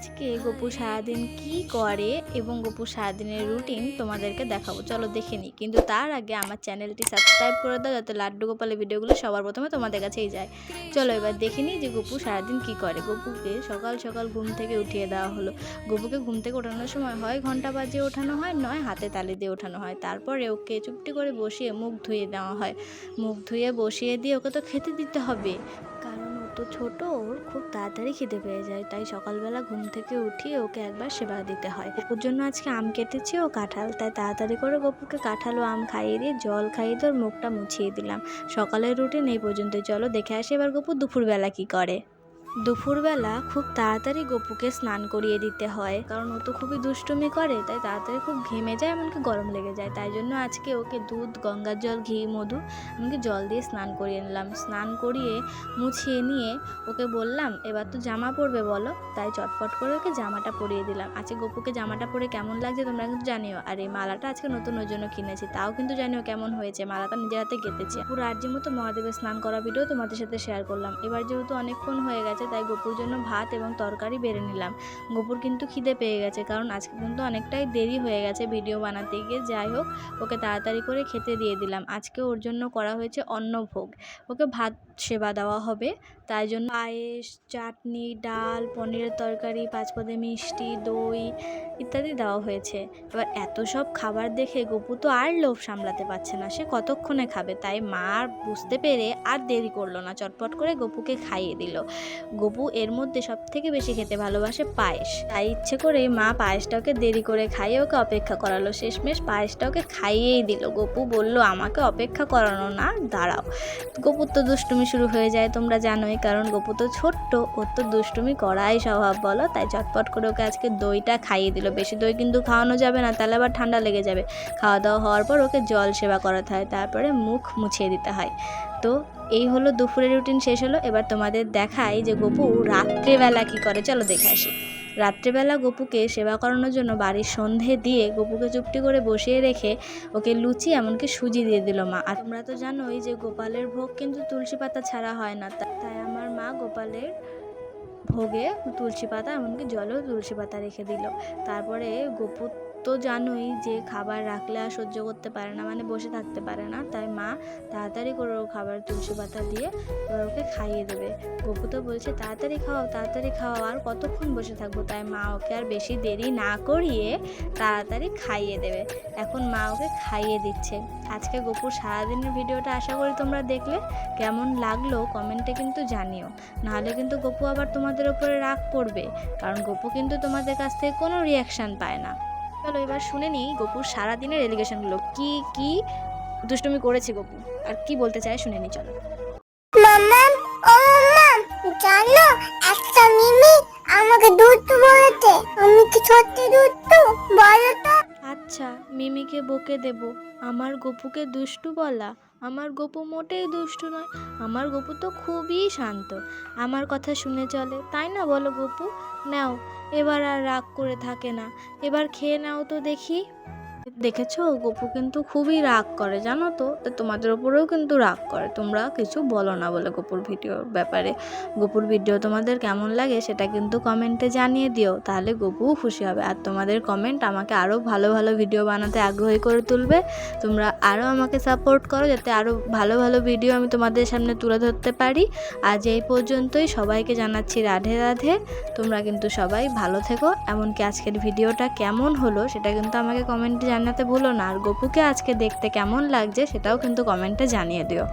আজকে গপু সারাদিন কি করে এবং গপু সারাদিনের রুটিন তোমাদেরকে দেখাবো। চলো দেখে নিই। কিন্তু তার আগে আমার চ্যানেলটি সাবস্ক্রাইব করে দাও, যাতে লাড্ডু গোপালের ভিডিওগুলো সবার প্রথমে তোমাদের কাছেই যায়। চলো এবার দেখে নিই যে গপু সারাদিন কি করে। গপুকে সকাল সকাল ঘুম থেকে উঠিয়ে দেওয়া হলো। গপুকে ঘুম থেকে ওঠানোর সময় হয় ঘণ্টা বাজিয়ে ওঠানো হয়, নয় হাতে তালি দিয়ে ওঠানো হয়। তারপরে ওকে চুপটি করে বসিয়ে মুখ ধুয়ে দেওয়া হয়। মুখ ধুয়ে বসিয়ে দিয়ে ওকে তো খেতে দিতে হবে। কারণ তো ছোট, ওর খুব তাড়াতাড়ি খিদে পেয়ে যায়, তাই সকালবেলা ঘুম থেকে উঠিয়ে ওকে একবার সেবা দিতে হয়। ওর জন্য আজকে আম কেটেছি ও কাঁঠাল, তাই তাড়াতাড়ি করে গপুকে কাঁঠাল ও আম খাইয়ে দিয়ে জল খাইয়ে দিয়ে ওর মুখটা মুছিয়ে দিলাম। সকালের রুটিন এই পর্যন্ত চলো দেখে আসি এবার গপু দুপুরবেলা কি করে। দুপুরবেলা খুব তাড়াতাড়ি গপুকে স্নান করিয়ে দিতে হয়। কারণ ও তো খুবই দুষ্টুমি করে, তাই তাড়াতাড়ি খুব ঘেমে যায়, এমনকি গরম লেগে যায়। তাই জন্য আজকে ওকে দুধ, গঙ্গার জল, ঘি, মধু, এমনকি জল দিয়ে স্নান করিয়ে নিলাম। স্নান করিয়ে মুছিয়ে নিয়ে ওকে বললাম, এবার তো জামা পরবে বলো। তাই চটপট করে ওকে জামাটা পরিয়ে দিলাম। আজকে গপুকে জামাটা পরে কেমন লাগছে তোমরা কিন্তু জানিও। আর এই মালাটা আজকে নতুন ওর জন্য কিনেছি, তাও কিন্তু জানিও কেমন হয়েছে। মালাটা নিজের হাতে গেঁথেছে। পুরো আর্যের মতো মহাদেবের স্নান করা ভিডিও তোমাদের সাথে শেয়ার করলাম। এবার যেহেতু অনেকক্ষণ হয়ে গেছে তাই গপুর জন্য ভাত এবং তরকারি বেড়ে নিলাম। গপুর কিন্তু খিদে পেয়ে গেছে, কারণ আজকে কিন্তু অনেকটাই দেরি হয়ে গেছে ভিডিও বানাতে গিয়ে। যাই হোক, ওকে তাড়াতাড়ি করে খেতে দিয়ে দিলাম। আজকে ওর জন্য করা হয়েছে অন্নভোগ। ওকে ভাত সেবা দেওয়া হবে, তাই জন্য পায়েস, চাটনি, ডাল, পনিরের তরকারি পাঁচপদে মিষ্টি, দই ইত্যাদি দেওয়া হয়েছে। এবার এত সব খাবার দেখে গপু তো আর লোভ সামলাতে পারছে না। সে কতক্ষণে খাবে? তাই মা বুঝতে পেরে আর দেরি করল না। চটপট করে গপুকে খাইয়ে দিল। গপু এর মধ্যে সব থেকে বেশি খেতে ভালোবাসে পায়েস। তাই ইচ্ছে করে মা পায়েসটাকে দেরি করে খাইয়ে ওকে অপেক্ষা করালো। শেষমেশ পায়েসটা ওকে খাইয়েই দিল। গপু বলল, আমাকে অপেক্ষা করানো না, দাঁড়াও। গপুর তো দুষ্টুমি শুরু হয়ে যায়, তোমরা জানোই, কারণ গপু তো ছোট্ট, ওর তো দুষ্টুমি করাই স্বভাব, বলো? তাই চটপট করে ওকে আজকে দইটা খাইয়ে দিল। বেশি দই কিন্তু খাওয়ানো যাবে না, তাহলে আবার ঠান্ডা লেগে যাবে। খাওয়া দাওয়া হওয়ার পর ওকে জল সেবা করাতে হয়, তারপরে মুখ মুছিয়ে দিতে হয়। তো এই হলো দুপুরের রুটিন শেষ হলো। এবার তোমাদের দেখাই যে গপু রাত্রেবেলা কি করে। চলো দেখে আসি। রাত্রেবেলা গপুকে সেবা করানোর জন্য বাড়ির সন্ধে দিয়ে গপুকে চুপটি করে বসিয়ে রেখে ওকে লুচি এমনকি সুজি দিয়ে দিল মা। আর তোমরা তো জানোই যে গোপালের ভোগ কিন্তু তুলসী পাতা ছাড়া হয় না। তাই আমার মা গোপালের ভোগে তুলসী পাতা এমনকি জলেও তুলসী পাতা রেখে দিল। তারপরে গপু তো জানোই যে খাবার রাখলে আর সহ্য করতে পারে না মানে বসে থাকতে পারে না। তাই মা তাড়াতাড়ি করে ও খাবার তুলসী পাতা দিয়ে এবার ওকে খাইয়ে দেবে। গপু তো বলছে, তাড়াতাড়ি খাওয়াও তাড়াতাড়ি খাওয়াও আর কতক্ষণ বসে থাকব? তাই মা ওকে আর বেশি দেরি না করিয়ে তাড়াতাড়ি খাইয়ে দেবে। এখন মা ওকে খাইয়ে দিচ্ছে। আজকে গপুর সারাদিনের ভিডিওটা আশা করি তোমরা দেখলে। কেমন লাগল কমেন্টে কিন্তু জানিও। নাহলে কিন্তু গপু আবার তোমাদের ওপরে রাগ করবে। কারণ গপু কিন্তু তোমাদের কাছ থেকে কোনো রিয়াকশান পায় না। চলো এবার শুনে নিই গপুর সারাদিনের এলিগেশনগুলো। কি কি দুষ্টুমি করেছে গপু? আর কি বলতে চায় শুনে নিই চলো। মাম্মাম ও মাম্মাম জানো একটা মিমি আমাকে দুধ বলেছে। আমি কি সত্যি দুধ বলো তো। আচ্ছা মিমিকে বকে দেব। আমার গপুকে দুষ্টু বলা। আমার গপু মোটেই দুষ্টু নয়, আমার গপু তো খুবই শান্ত। আমার কথা শুনে চলে, তাই না বলো গপু? নাও, এবার আর রাগ করে থাকে না। এবার খেয়ে নাও তো দেখি। দেখেছ? গপু কিন্তু খুবই রাগ করে, জানো তো? তোমাদের ওপরেও কিন্তু রাগ করে। তোমরা কিছু বলো না বলে গপুর ভিডিওর ব্যাপারে। গপুর ভিডিও তোমাদের কেমন লাগে সেটা কিন্তু কমেন্টে জানিয়ে দিও, তাহলে গপুও খুশি হবে। আর তোমাদের কমেন্ট আমাকে আরও ভালো ভালো ভিডিও বানাতে আগ্রহী করে তুলবে। তোমরা আরও আমাকে সাপোর্ট করো, যাতে আরও ভালো ভালো ভিডিও আমি তোমাদের সামনে তুলে ধরতে পারি। আজ এই পর্যন্তই। সবাইকে জানাচ্ছি রাধে রাধে। তোমরা কিন্তু সবাই ভালো থেকো। এমনকি আজকের ভিডিওটা কেমন হলো সেটা কিন্তু আমাকে কমেন্টে জানাতে ভুলো না। আর গপুকে আজকে দেখতে কেমন লাগছে সেটাও কিন্তু কমেন্টে জানিয়ে দিও।